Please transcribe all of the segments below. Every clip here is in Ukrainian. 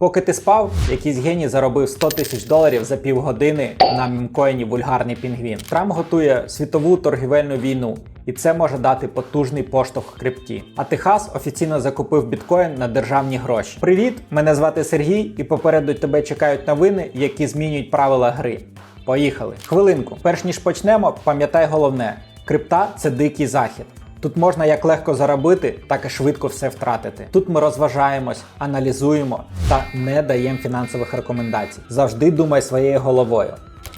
Поки ти спав, якийсь геній заробив 100 тисяч доларів за півгодини на мімкоїні вульгарний пінгвін. Трамп готує світову торгівельну війну, і це може дати потужний поштовх крипті. А Техас офіційно закупив біткоін на державні гроші. Привіт! Мене звати Сергій, і попереду тебе чекають новини, які змінюють правила гри. Поїхали! Хвилинку. Перш ніж почнемо, пам'ятай головне: крипта це дикий захід. Тут можна як легко заробити, так і швидко все втратити. Тут ми розважаємось, аналізуємо та не даємо фінансових рекомендацій. Завжди думай своєю головою.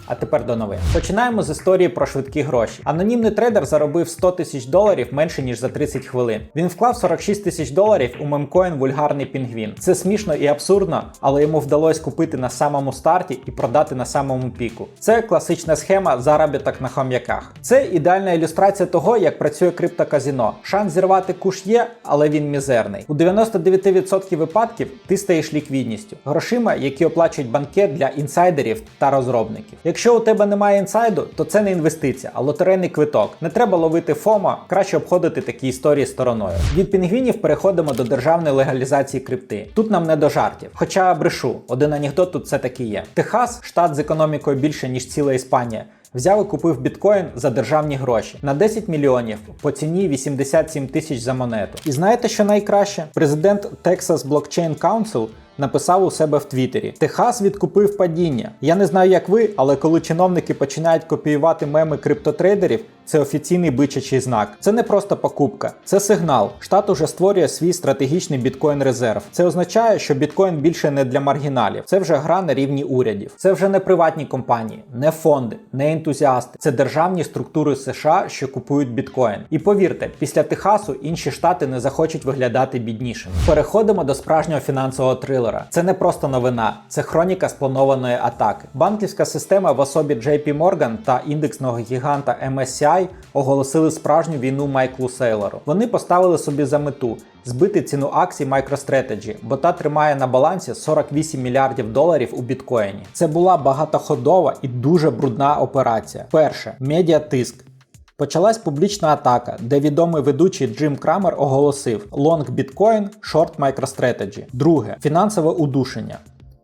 А тепер до новин. Починаємо з історії про швидкі гроші. Анонімний трейдер заробив 100 тисяч доларів менше ніж за 30 хвилин. Він вклав 46 тисяч доларів у мемкоін вульгарний пінгвін. Це смішно і абсурдно, але йому вдалося купити на самому старті і продати на самому піку. Це класична схема заробіток на хом'яках. Це ідеальна ілюстрація того, як працює криптоказіно. Шанс зірвати куш є, але він мізерний. У 99% випадків ти стаєш ліквідністю, грошима, які оплачують банкет для інсайдерів та розробників. Якщо у тебе немає інсайду, то це не інвестиція, а лотерейний квиток. Не треба ловити ФОМа, краще обходити такі історії стороною. Від пінгвінів переходимо до державної легалізації крипти. Тут нам не до жартів. Хоча брешу, один анекдот тут все таки є. Техас, штат з економікою більше ніж ціла Іспанія. Взяв і купив біткоін за державні гроші на 10 мільйонів по ціні 87 тисяч за монету. І знаєте, що найкраще? Президент Texas Blockchain Council написав у себе в Твіттері: Техас відкупив падіння. Я не знаю, як ви, але коли чиновники починають копіювати меми криптотрейдерів, це офіційний бичачий знак. Це не просто покупка, це сигнал. Штат уже створює свій стратегічний біткоін резерв. Це означає, що біткоін більше не для маргіналів. Це вже гра на рівні урядів. Це вже не приватні компанії, не фонди, не ентузіасти. Це державні структури США, що купують біткоін. І повірте, після Техасу інші штати не захочуть виглядати біднішими. Переходимо до справжнього фінансового трилера. Це не просто новина, це хроніка спланованої атаки. Банківська система в особі JP Morgan та індексного гіганта MSCI оголосили справжню війну Майклу Сейлору. Вони поставили собі за мету збити ціну акцій MicroStrategy, бо та тримає на балансі 48 мільярдів доларів у біткоїні. Це була багатоходова і дуже брудна операція. Перше медіатиск. Почалась публічна атака, де відомий ведучий Джим Крамер оголосив Long Bitcoin, Short MicroStrategy. Друге фінансове удушення.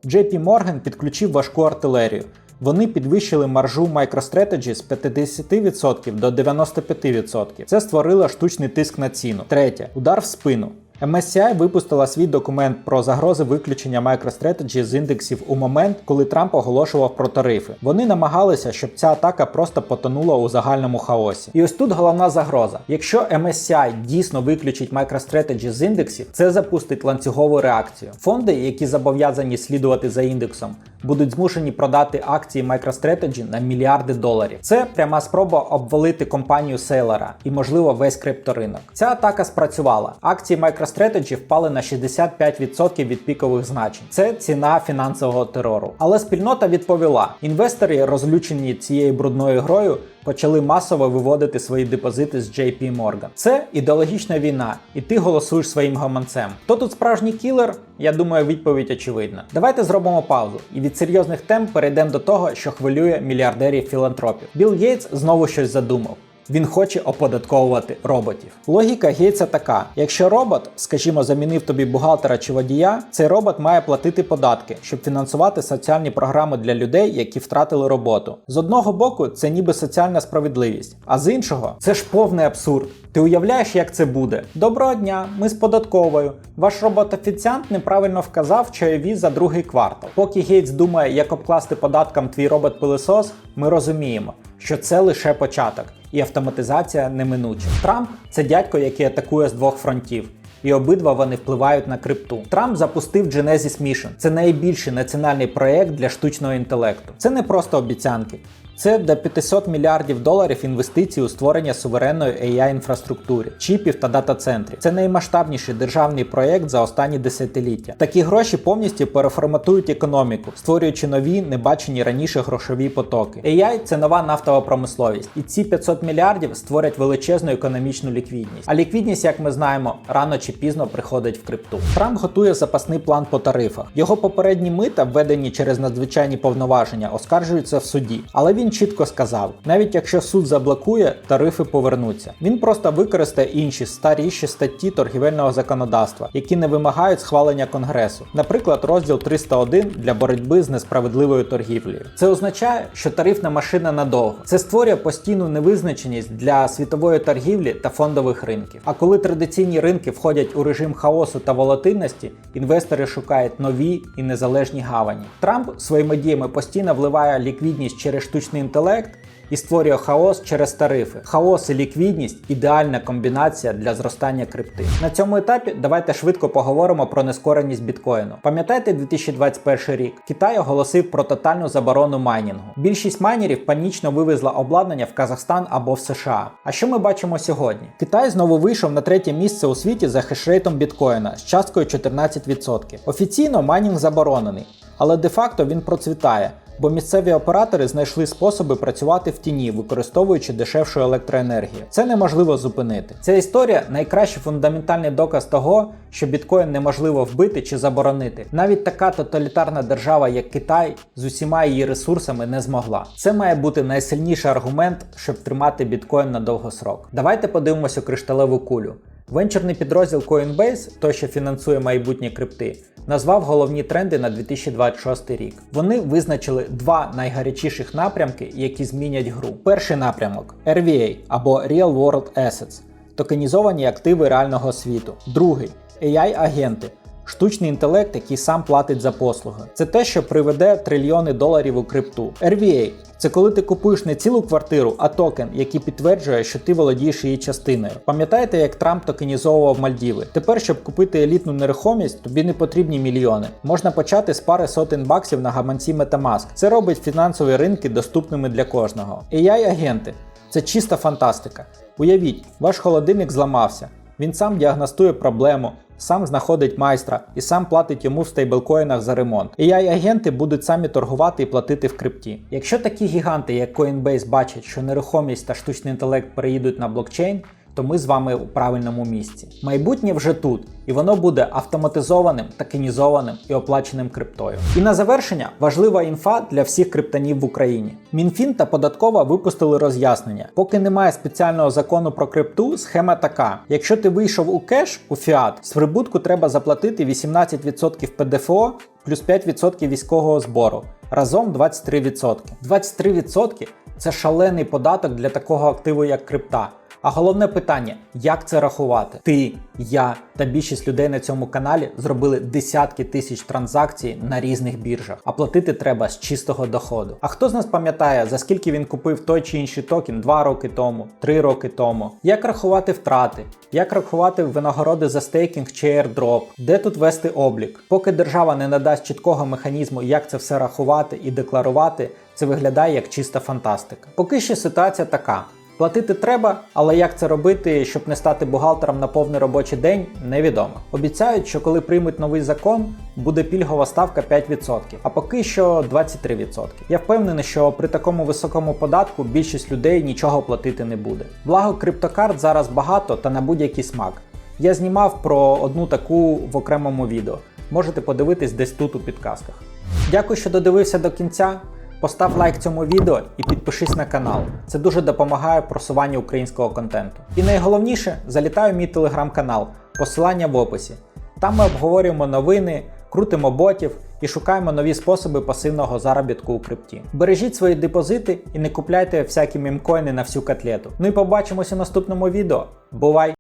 JP Morgan підключив важку артилерію. Вони підвищили маржу MicroStrategy з 50% до 95%. Це створило штучний тиск на ціну. Третє удар в спину. MSCI випустила свій документ про загрози виключення MicroStrategy з індексів у момент, коли Трамп оголошував про тарифи. Вони намагалися, щоб ця атака просто потонула у загальному хаосі. І ось тут головна загроза. Якщо MSCI дійсно виключить MicroStrategy з індексів, це запустить ланцюгову реакцію. Фонди, які зобов'язані слідувати за індексом, будуть змушені продати акції MicroStrategy на мільярди доларів. Це пряма спроба обвалити компанію Сейлора і, можливо, весь крипторинок. Ця атака спрацювала. Акції MicroStrategy впали на 65% від пікових значень. Це ціна фінансового терору. Але спільнота відповіла: інвестори, розлючені цією брудною грою, почали масово виводити свої депозити з JP Morgan. Це ідеологічна війна, і ти голосуєш своїм гаманцем. Хто тут справжній кілер? Я думаю, відповідь очевидна. Давайте зробимо паузу і від серйозних тем перейдемо до того, що хвилює мільярдерів філантропів. Білл Гейтс знову щось задумав. Він хоче оподатковувати роботів. Логіка Гейтса така: якщо робот, скажімо, замінив тобі бухгалтера чи водія, цей робот має платити податки, щоб фінансувати соціальні програми для людей, які втратили роботу. З одного боку, це ніби соціальна справедливість, а з іншого це ж повний абсурд. Ти уявляєш, як це буде? Доброго дня, ми з податковою. Ваш робот-офіціант неправильно вказав чайові за другий квартал. Поки Гейтс думає, як обкласти податком твій робот-пилисос, ми розуміємо, що це лише початок, і автоматизація неминуча. Трамп це дядько, який атакує з двох фронтів. І обидва вони впливають на крипту. Трамп запустив Genesis Mission. Це найбільший національний проект для штучного інтелекту. Це не просто обіцянки. Це до 500 мільярдів доларів інвестицій у створення суверенної ai інфраструктури, чіпів та дата-центрів. Це наймасштабніший державний проєкт за останні десятиліття. Такі гроші повністю переформатують економіку, створюючи нові, небачені раніше грошові потоки. AI – це нова нафтова промисловість, і ці 500 мільярдів створять величезну економічну ліквідність. А ліквідність, як ми знаємо, рано чи пізно приходить в крипту. Трамп готує запасний план по тарифах. Його попередні мита, введені через надзвичайні повноваження, оскаржуються в суді, але він він чітко сказав: навіть якщо суд заблокує, тарифи повернуться. Він просто використає інші старіші статті торгівельного законодавства, які не вимагають схвалення конгресу, наприклад, розділ 301 для боротьби з несправедливою торгівлею. Це означає, що тарифна машина надовго. Це створює постійну невизначеність для світової торгівлі та фондових ринків. А коли традиційні ринки входять у режим хаосу та волатильності, інвестори шукають нові і незалежні гавані. Трамп своїми діями постійно вливає ліквідність через штучний інтелект. І створює хаос через тарифи. Хаос і ліквідність ідеальна комбінація для зростання крипти. На цьому етапі давайте швидко поговоримо про нескореність біткоїну. Пам'ятаєте 2021 рік? Китай оголосив про тотальну заборону майнінгу. Більшість майнерів панічно вивезла обладнання в Казахстан або в США. А що ми бачимо сьогодні? Китай знову вийшов на третє місце у світі за хешрейтом біткоїна з часткою 14%. Офіційно майнінг заборонений, але де-факто він процвітає бо місцеві оператори знайшли способи працювати в тіні, використовуючи дешевшу електроенергію. Це неможливо зупинити. Ця історія найкращий фундаментальний доказ того, що біткоін неможливо вбити чи заборонити. Навіть така тоталітарна держава, як Китай, з усіма її ресурсами не змогла. Це має бути найсильніший аргумент, щоб тримати біткоін на довгосрок. Давайте подивимося кришталеву кулю. Венчурний підрозділ Coinbase, той, що фінансує майбутні крипти, назвав головні тренди на 2026 рік. Вони визначили два найгарячіших напрямки, які змінять гру. Перший напрямок RVA або Real World Assets токенізовані активи реального світу. Другий AI-агенти. Штучний інтелект, який сам платить за послуги. Це те, що приведе трильйони доларів у крипту. RVA це коли ти купуєш не цілу квартиру, а токен, який підтверджує, що ти володієш її частиною. Пам'ятаєте, як Трамп токенізовував Мальдіви? Тепер, щоб купити елітну нерухомість, тобі не потрібні мільйони. Можна почати з пари сотень баксів на гаманці Metamask. Це робить фінансові ринки доступними для кожного. AI-агенти це чиста фантастика. Уявіть, ваш холодильник зламався. Він сам діагностує проблему, сам знаходить майстра і сам платить йому в стейблкоїнах за ремонт. ai агенти будуть самі торгувати і платити в крипті. Якщо такі гіганти, як Coinbase, бачать, що нерухомість та штучний інтелект переїдуть на блокчейн, то ми з вами у правильному місці. Майбутнє вже тут, і воно буде автоматизованим, токенізованим і оплаченим криптою. І на завершення важлива інфа для всіх криптонів в Україні. Мінфін та податкова випустили роз'яснення. Поки немає спеціального закону про крипту, схема така: якщо ти вийшов у кеш у фіат, з прибутку треба заплатити 18% ПДФО плюс 5% військового збору. Разом 23%. 23% це шалений податок для такого активу, як крипта. А головне питання, як це рахувати? Ти, я та більшість людей на цьому каналі зробили десятки тисяч транзакцій на різних біржах, а платити треба з чистого доходу. А хто з нас пам'ятає, за скільки він купив той чи інший токен 2 роки тому, 3 роки тому? Як рахувати втрати? Як рахувати винагороди за стейкінг чи airdrop? Де тут вести облік? Поки держава не надасть чіткого механізму, як це все рахувати і декларувати, це виглядає як чиста фантастика. Поки що ситуація така. Платити треба, але як це робити, щоб не стати бухгалтером на повний робочий день, невідомо. Обіцяють, що коли приймуть новий закон, буде пільгова ставка 5%, а поки що 23%. Я впевнений, що при такому високому податку більшість людей нічого платити не буде. Благо криптокарт зараз багато та на будь-який смак. Я знімав про одну таку в окремому відео. Можете подивитись десь тут у підказках. Дякую, що додивився до кінця. Постав лайк цьому відео і підпишись на канал. Це дуже допомагає просуванню українського контенту. І найголовніше, залітай у мій телеграм-канал, посилання в описі. Там ми обговорюємо новини, крутимо ботів і шукаємо нові способи пасивного заробітку у крипті. Бережіть свої депозити і не купляйте всякі мімкоїни на всю котлету. Ну і побачимося у наступному відео. Бувай!